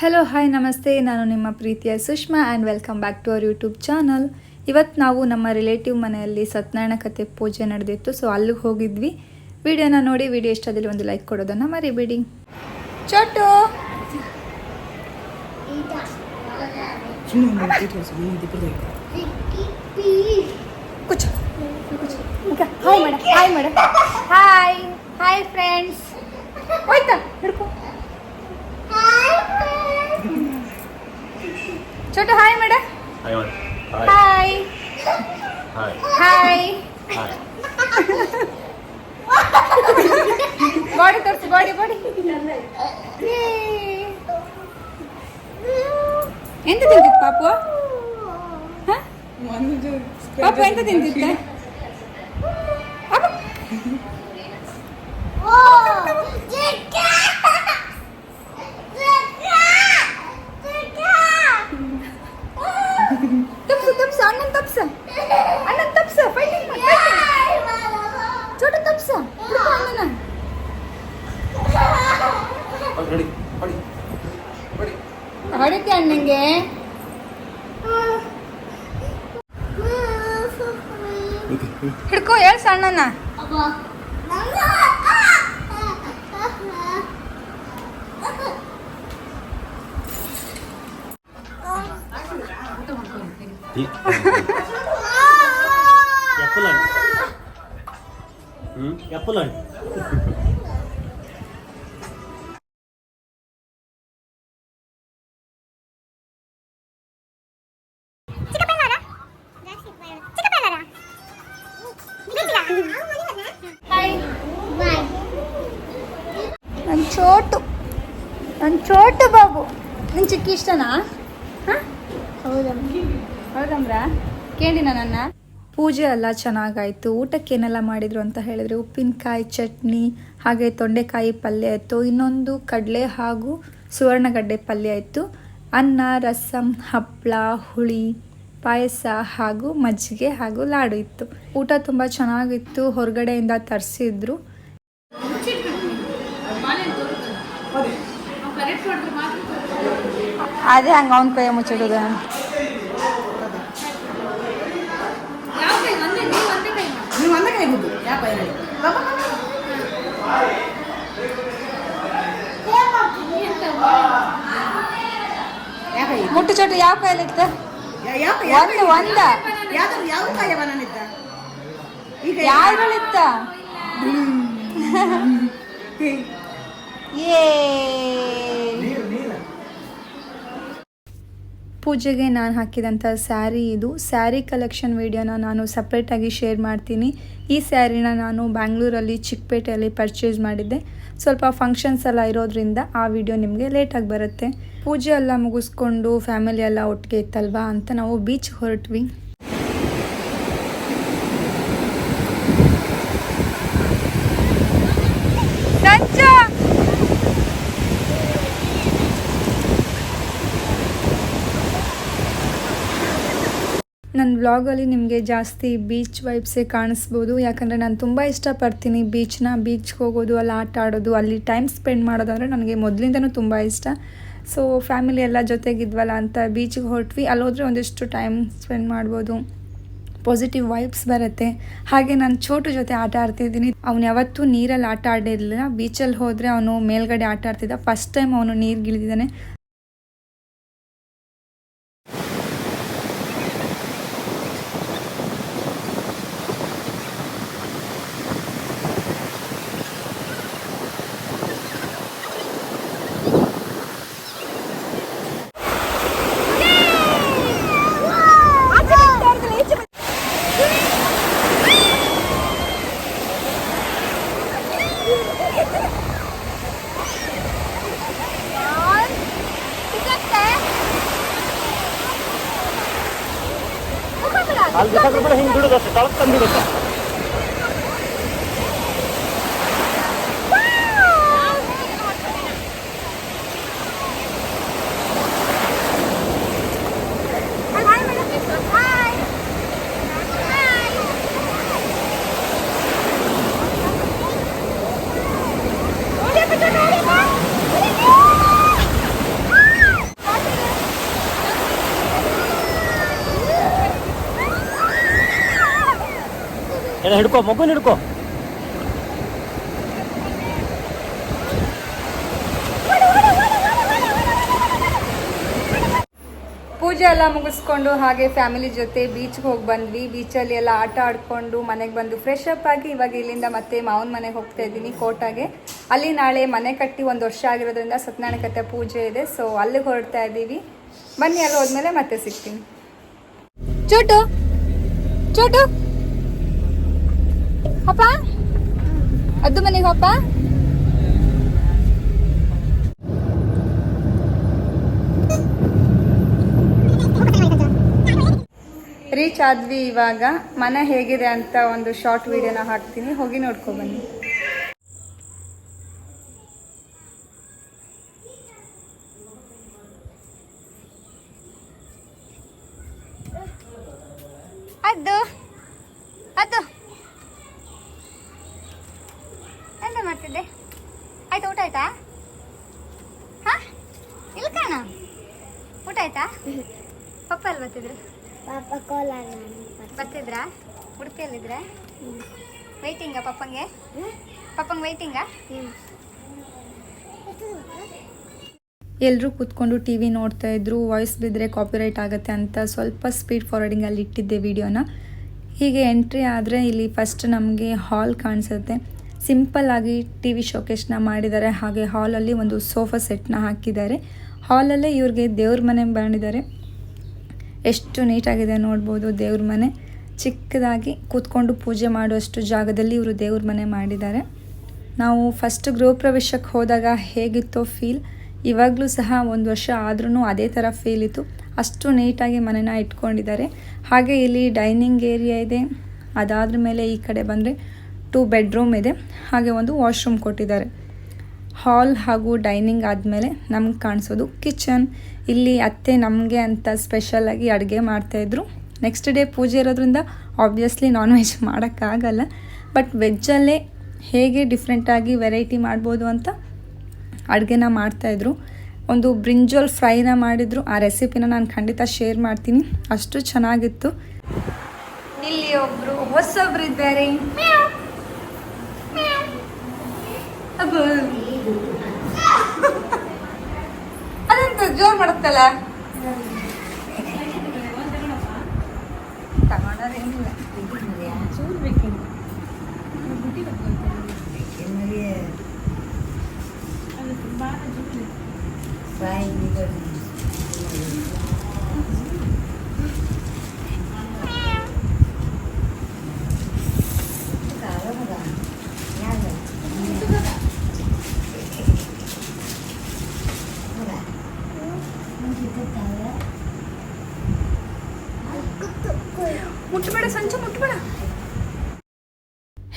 Hello hi ನಮಸ್ತೆ. ನಾನು ನಿಮ್ಮ ಪ್ರೀತಿಯ Sushma and welcome back to our YouTube channel ಇವತ್ತು ನಾವು ನಮ್ಮ ರಿಲೇಟಿವ್ ಮನೆಯಲ್ಲಿ ಸತ್ಯನಾರಾಯಣ ಕಥೆ ಪೂಜೆ ನಡೆದಿತ್ತು ಸೊ ಅಲ್ಲಿಗೆ ಹೋಗಿದ್ವಿ. ವಿಡಿಯೋನ ನೋಡಿ ವಿಡಿಯೋ ಇಷ್ಟದಲ್ಲಿ ಒಂದು ಲೈಕ್ ಕೊಡೋದನ್ನು ಮರಿಬೇಡಿ. ಚೋಟು! ಕುಚ್ hi madam hi hi hi friends ಹೋಯ್ತಾ? ಹಿಡ್ಕೊ Chotu hi madam Hi, on. Hi. Hi Hi. Hi Hi. Body ತೋರಿಸು ಬಾಡಿ ಬಾಡಿ ಎಂತ ತಿಂತಿತ್ತು ಪಾಪು ಹ? ಪಾಪು ಎಂತ ತಿಂತಿತ್ತ ಹೊಡಿತೆ ಅಣ್ಣಂಗೆ ಹಿಡ್ಕೋ ಹೇಳ್ ಸಣ್ಣನ Apple and. Hmm? Apple Chotu. ನನ್ನ ಚೋಟು ಬಾಬು. ನಿನ್ ಚಿಕ್ಕ ಇಷ್ಟನಾ? ಹೌದಮ್ರ ಕೇಳಿನ ನನ್ನ. ಪೂಜೆ ಎಲ್ಲ ಚೆನ್ನಾಗಾಯಿತು. ಊಟಕ್ಕೆ ಏನೆಲ್ಲ ಮಾಡಿದ್ರು ಅಂತ ಹೇಳಿದ್ರೆ ಉಪ್ಪಿನಕಾಯಿ ಚಟ್ನಿ, ಹಾಗೆ ತೊಂಡೆಕಾಯಿ ಪಲ್ಯ ಇತ್ತು ಇನ್ನೊಂದು ಕಡಲೆ ಹಾಗೂ ಸುವರ್ಣಗಡ್ಡೆ ಪಲ್ಯ ಇತ್ತು ಅನ್ನ, ರಸಂ ಹಪ್ಪಳ ಹುಳಿ, ಪಾಯಸ ಹಾಗೂ ಮಜ್ಜಿಗೆ ಹಾಗೂ ಲಾಡು ಇತ್ತು. ಊಟ ತುಂಬ ಚೆನ್ನಾಗಿತ್ತು. ಹೊರಗಡೆಯಿಂದ ತರಿಸಿದ್ರು. ಅದೇ ಹಂಗೆ ಅವನ ಕೈ ಮುಚ್ಚಿಡೋದ ಮುಟ್ಟು ಚೋಟು ಯಾವ ಯಾಕೆ ಒಂದು ಒಂದ. ಯಾವ್ದು ಯಾವ ಕಾಯ ಈಗ ಯಾರು ಯಾವ್ದ್ರಲ್ಲಿತ್ತ ಏ. ಪೂಜೆಗೆ ನಾನು ಹಾಕಿದಂಥ ಸ್ಯಾರಿ ಇದು. ಸ್ಯಾರಿ ಕಲೆಕ್ಷನ್ ವಿಡಿಯೋನ ನಾನು ಸಪ್ರೇಟಾಗಿ ಶೇರ್ ಮಾಡ್ತೀನಿ. ಈ ಸ್ಯಾರಿನ ನಾನು ಬ್ಯಾಂಗ್ಳೂರಲ್ಲಿ ಚಿಕ್ಕಪೇಟೆಯಲ್ಲಿ ಪರ್ಚೇಸ್ ಮಾಡಿದ್ದೆ. ಸ್ವಲ್ಪ ಫಂಕ್ಷನ್ಸ್ ಎಲ್ಲ ಇರೋದ್ರಿಂದ ಆ ವಿಡಿಯೋ ನಿಮಗೆ ಲೇಟಾಗಿ ಬರುತ್ತೆ. ಪೂಜೆ ಎಲ್ಲ ಮುಗಿಸ್ಕೊಂಡು ಫ್ಯಾಮಿಲಿ ಎಲ್ಲ ಒಟ್ಟಿಗೆ ಇತ್ತಲ್ವಾ ಅಂತ ನಾವು ಬೀಚ್ ಹೊರಟ್ವಿ. ನನ್ನ ವ್ಲಾಗಲ್ಲಿ ನಿಮಗೆ ಜಾಸ್ತಿ ಬೀಚ್ ವೈಬ್ಸೇ ಕಾಣಿಸ್ಬೋದು. ಯಾಕಂದರೆ ನಾನು ತುಂಬ ಇಷ್ಟಪಡ್ತೀನಿ ಬೀಚ್ನ ಬೀಚ್ಗೆ ಹೋಗೋದು, ಅಲ್ಲಿ ಆಟ ಆಡೋದು, ಅಲ್ಲಿ ಟೈಮ್ ಸ್ಪೆಂಡ್ ಮಾಡೋದಂದರೆ ನನಗೆ ಮೊದಲಿಂದನೂ ತುಂಬ ಇಷ್ಟ. ಸೊ ಫ್ಯಾಮಿಲಿ ಎಲ್ಲ ಜೊತೆಗಿದ್ವಲ್ಲ ಅಂತ ಬೀಚಿಗೆ ಹೊರಟ್ವಿ. ಅಲ್ಲಿ ಹೋದರೆ ಒಂದಿಷ್ಟು ಟೈಮ್ ಸ್ಪೆಂಡ್ ಮಾಡ್ಬೋದು. ಪಾಸಿಟಿವ್ ವೈಬ್ಸ್ ಬರುತ್ತೆ. ಹಾಗೆ ನಾನು ಚೋಟು ಜೊತೆ ಆಟ ಆಡ್ತಿದ್ದೀನಿ. ಅವ್ನು ಯಾವತ್ತೂ ನೀರಲ್ಲಿ ಆಟ ಆಡಿರಲಿಲ್ಲ. ಬೀಚಲ್ಲಿ ಹೋದರೆ ಅವನು ಮೇಲ್ಗಡೆ ಆಟ ಆಡ್ತಿದ್ದ. ಫಸ್ಟ್ ಟೈಮ್ ಅವನು ನೀರಿಗಿಳಿದಿದ್ದಾನೆ. ಅಲ್ಲಿ ಬೇಕಾದ್ರೆ ಹಿಂಗೆ ಬಿಡೋದು ಅಷ್ಟೇ ತಳಕ್ ತಂದಿಡುತ್ತೆ Hi. ಎಲ್ಲ ಹಿಡ್ಕೊ ಮಗುನ ಹಿಡ್ಕೊ. ಪೂಜೆ ಎಲ್ಲ ಮುಗಿಸ್ಕೊಂಡು ಹಾಗೆ ಫ್ಯಾಮಿಲಿ ಜೊತೆ ಬೀಚ್ಗೆ ಹೋಗಿ ಬಂದ್ವಿ. ಬೀಚಲ್ಲಿ ಎಲ್ಲ ಆಟ ಆಡ್ಕೊಂಡು ಮನೆಗೆ ಬಂದು ಫ್ರೆಶ್ ಅಪ್ ಆಗಿ ಇವಾಗ ಇಲ್ಲಿಂದ ಮತ್ತೆ ಮಾವನ ಮನೆಗೆ ಹೋಗ್ತಾ ಇದ್ದೀನಿ ಕೋಟಾಗೆ. ಅಲ್ಲಿ ನಾಳೆ ಮನೆ ಕಟ್ಟಿ ಒಂದು ವರ್ಷ ಆಗಿರೋದ್ರಿಂದ ಸತ್ಯನಾರಾಯಣ ಕಥೆ ಪೂಜೆ ಇದೆ. ಸೊ ಅಲ್ಲಿಗೆ ಹೊರಡ್ತಾ ಇದ್ದೀವಿ. ಬನ್ನಿ ಅಲ್ಲಿ ಹೋದ್ಮೇಲೆ ಮತ್ತೆ ಸಿಗ್ತೀನಿ. ಚೋಟು ಚೋಟು. ಅಪ್ಪ ಅದು ಮನೆಗೆ ಹೋಪ್ಪ ರೀಚ್ ಆದ್ವಿ ಇವಾಗ. ಮನೆ ಹೇಗಿದೆ ಅಂತ ಒಂದು ಶಾರ್ಟ್ ವಿಡಿಯೋನ ಹಾಕ್ತೀನಿ. ಹೋಗಿ ನೋಡ್ಕೊ ಬನ್ನಿ ಅದು ಅದು ಎಂತ ಮಾಡ್ತಿದ್ದೆ ಆಯ್ತು ಊಟ ಆಯ್ತಾ? ಹಾ? ಇಲ್ಲ ಕಾಣ. ಊಟ ಆಯ್ತಾ? ಪಪ್ಪ ಅಲ್ಲಿ ಬರ್ತಿದ್ರು? ಪಾಪ ಕೋಲಾರ ಬರ್ತಿದ್ರಾ. ಉಡುಪಿಯಲ್ಲಿದ್ರೆ? ವೈಟಿಂಗಾ ಪಪ್ಪಂಗೆ? ಪಪ್ಪಂಗೆ ವೈಟಿಂಗಾ ಎಲ್ಲರೂ ಕೂತ್ಕೊಂಡು ಟಿ ವಿ ನೋಡ್ತಾ ಇದ್ರು ವಾಯ್ಸ್ ಬಿದ್ದರೆ ಕಾಪಿರೈಟ್ ಆಗುತ್ತೆ ಅಂತ ಸ್ವಲ್ಪ ಸ್ಪೀಡ್ ಫಾರ್ವರ್ಡಿಂಗಲ್ಲಿ ಇಟ್ಟಿದ್ದೆ ವಿಡಿಯೋನ ಹೀಗೆ ಎಂಟ್ರಿ ಆದರೆ ಇಲ್ಲಿ ಫಸ್ಟ್ ನಮಗೆ ಹಾಲ್ ಕಾಣಿಸುತ್ತೆ. ಸಿಂಪಲ್ ಆಗಿ ಟಿ ವಿ ಶೋಕೇಶ್ನ ಮಾಡಿದ್ದಾರೆ. ಹಾಗೆ ಹಾಲಲ್ಲಿ ಒಂದು ಸೋಫಾ ಸೆಟ್ನ ಹಾಕಿದ್ದಾರೆ. ಹಾಲಲ್ಲೇ ಇವ್ರಿಗೆ ದೇವ್ರ ಮನೆ ಬಂದಿದ್ದಾರೆ ಎಷ್ಟು ನೀಟಾಗಿದೆ ನೋಡ್ಬೋದು ದೇವ್ರ ಮನೆ. ಚಿಕ್ಕದಾಗಿ ಕೂತ್ಕೊಂಡು ಪೂಜೆ ಮಾಡುವಷ್ಟು ಜಾಗದಲ್ಲಿ ಇವರು ದೇವ್ರ ಮನೆ ಮಾಡಿದ್ದಾರೆ. ನಾವು ಫಸ್ಟ್ ಗೃಹ ಪ್ರವೇಶಕ್ಕೆ ಹೋದಾಗ ಹೇಗಿತ್ತೋ ಫೀಲ್ ಇವಾಗಲೂ ಸಹ ಒಂದು ವರ್ಷ ಆದ್ರೂ ಅದೇ ಥರ ಫೀಲ್ ಇತ್ತು. ಅಷ್ಟು ನೀಟಾಗಿ ಮನೆನ ಇಟ್ಕೊಂಡಿದ್ದಾರೆ. ಹಾಗೆ ಇಲ್ಲಿ ಡೈನಿಂಗ್ ಏರಿಯಾ ಇದೆ. ಅದಾದ್ರ ಮೇಲೆ ಈ ಕಡೆ ಬಂದರೆ ಟೂ ಬೆಡ್ರೂಮ್ ಇದೆ. ಹಾಗೆ ಒಂದು ವಾಶ್ರೂಮ್ ಕೊಟ್ಟಿದ್ದಾರೆ. ಹಾಲ್ ಹಾಗೂ ಡೈನಿಂಗ್ ಆದಮೇಲೆ ನಮ್ಗೆ ಕಾಣಿಸೋದು ಕಿಚನ್. ಇಲ್ಲಿ ಅತ್ತೆ ನಮಗೆ ಅಂತ ಸ್ಪೆಷಲಾಗಿ ಅಡುಗೆ ಮಾಡ್ತಾಯಿದ್ರು ನೆಕ್ಸ್ಟ್ ಡೇ ಪೂಜೆ ಇರೋದ್ರಿಂದ ಆಬ್ವಿಯಸ್ಲಿ ನಾನ್ ವೆಜ್ ಮಾಡೋಕ್ಕಾಗಲ್ಲ ಬಟ್ ವೆಜ್ಜಲ್ಲೇ ಹೇಗೆ ಡಿಫ್ರೆಂಟಾಗಿ ವೆರೈಟಿ ಮಾಡ್ಬೋದು ಅಂತ ಅಡುಗೆನ ಮಾಡ್ತಾಯಿದ್ರು ಒಂದು ಬ್ರಿಂಜೋಲ್ ಫ್ರೈನ ಮಾಡಿದ್ರು. ಆ ರೆಸಿಪಿನ ನಾನು ಖಂಡಿತ ಶೇರ್ ಮಾಡ್ತೀನಿ. ಅಷ್ಟು ಚೆನ್ನಾಗಿತ್ತು. ಇಲ್ಲಿ ಒಬ್ಬರು ಹೊಸೊಬ್ರು ಇದ್ದಾರೆ. ಅಬ್ಬೋ. ಅದಂತ ಜೋರ್ ಮಾಡುತ್ತಲ್ಲ ತಗೊಂಡಾರೇನಿಲ್ಲ ಮುಟ್ಬೇಡ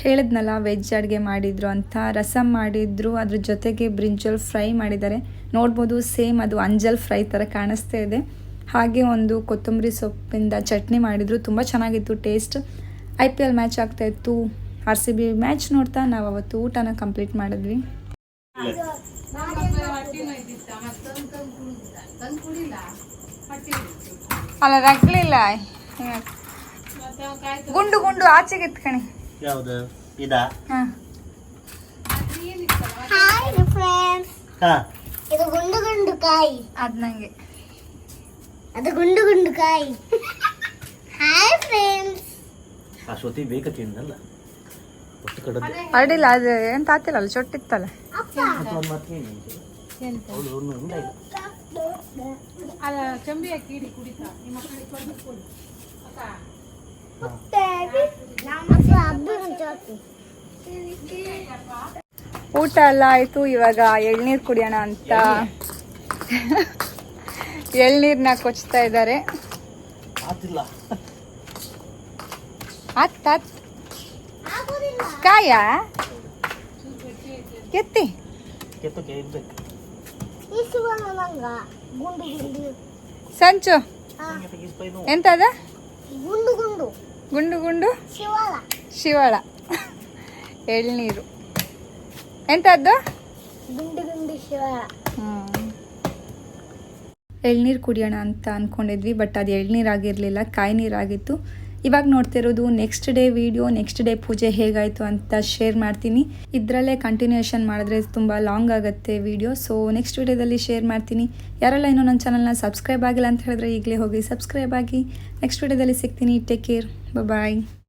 ಹೇಳಿದ್ನಲ್ಲ ವೆಜ್ ಅಡುಗೆ ಮಾಡಿದ್ರು ಅಂತ, ರಸಂ ಮಾಡಿದ್ರು, ಅದ್ರ ಜೊತೆಗೆ ಬ್ರಿಂಜಲ್ ಫ್ರೈ ಮಾಡಿದ್ದಾರೆ. ನೋಡ್ಬೋದು ಸೇಮ್ ಅದು ಅಂಜಲ್ ಫ್ರೈ ಥರ ಕಾಣಿಸ್ತಾ ಇದೆ. ಹಾಗೆ ಒಂದು ಕೊತ್ತಂಬರಿ ಸೊಪ್ಪಿಂದ ಚಟ್ನಿ ಮಾಡಿದ್ರು, ತುಂಬ ಚೆನ್ನಾಗಿತ್ತು taste I P L match ಆಗ್ತಾಯಿತ್ತು ಆರ್ ಸಿ ಬಿ ಮ್ಯಾಚ್ ನೋಡ್ತಾ ನಾವು ಅವತ್ತು ಊಟನ ಕಂಪ್ಲೀಟ್ ಮಾಡಿದ್ವಿ. ಅಲ್ಲ, ರಗ್ಲಿಲ್ಲ. ಗುಂಡು ಗುಂಡು ಆಚೆಗೆ ಎತ್ಕಣಿ ಯಾವ್ದು? ಇದಾ? ಹಾಯ್ ಫ್ರೆಂಡ್ಸ್ ಹಾ. ಇದು ಗುಂಡು ಗುಂಡು ಕಾಯಿ. ಅದು ನಂಗೆ. ಅದು ಗುಂಡು ಗುಂಡು ಕಾಯಿ. ಹಾಯ್ ಫ್ರೆಂಡ್ಸ್ ಆ ಶ್ರುತಿ ಬೇಕ ತಿಂದಲ್ಲ ಕಡದು ಅಡ್ಡಿಲ್ಲ ಅದು ಎಂತ ತಾತಿಲ್ಲ ಅಲ್ಲ ಚೊಟ್ಟಿತ್ತಲ್ಲ. ಒಂದು ಏನು ಅವಳು ಒಂದು ಇಲ್ಲ. ಇಲ್ಲ ಕೊಡಿ ಊಟ ಎಲ್ಲ ಆಯ್ತು ಇವಾಗ ಎಳ್ನೀರು ಕುಡಿಯೋಣ ಅಂತ. ಎಳ್ನೀರ್ನ ಕೊಚ್ತಾ ಇದ್ದಾರೆ. ಕಾಯ? ಎತ್ತಿ. ಸಂಚು. ಎಂತದ? ಗುಂಡು ಗುಂಡು. ಗುಂಡು ಗುಂಡು? ಶಿವಳ. ಎಳ್ನೀರು. ಎಂತದ್ದು ಗುಂಡು ಗುಂಡು ಶಿವಳ. ಎಳ್ನೀರು ಕುಡಿಯೋಣ ಅಂತ ಅನ್ಕೊಂಡಿದ್ವಿ ಬಟ್ ಅದು ಎಳ್ನೀರಾಗಿರಲಿಲ್ಲ ಕಾಯಿ ನೀರಾಗಿತ್ತು ಇವಾಗ ನೋಡ್ತಿರೋದು next day video next day ಪೂಜೆ ಹೇಗಾಯಿತು ಅಂತ ಶೇರ್ ಮಾಡ್ತೀನಿ. ಇದರಲ್ಲೇ ಕಂಟಿನ್ಯೂಯೇಷನ್ ಮಾಡಿದ್ರೆ ತುಂಬ ಲಾಂಗ್ ಆಗುತ್ತೆ ವಿಡಿಯೋ ಸೊ ನೆಕ್ಸ್ಟ್ ವಿಡಿಯೋದಲ್ಲಿ ಶೇರ್ ಮಾಡ್ತೀನಿ. ಯಾರೆಲ್ಲ ಇನ್ನೂ ನನ್ನ ಚಾನಲ್ನ ಸಬ್ಸ್ಕ್ರೈಬ್ ಆಗಿಲ್ಲ ಅಂತ ಹೇಳಿದ್ರೆ ಈಗಲೇ ಹೋಗಿ ಸಬ್ಸ್ಕ್ರೈಬ್ ಆಗಿ. ನೆಕ್ಸ್ಟ್ ವಿಡಿಯೋದಲ್ಲಿ ಸಿಗ್ತೀನಿ. Take care bye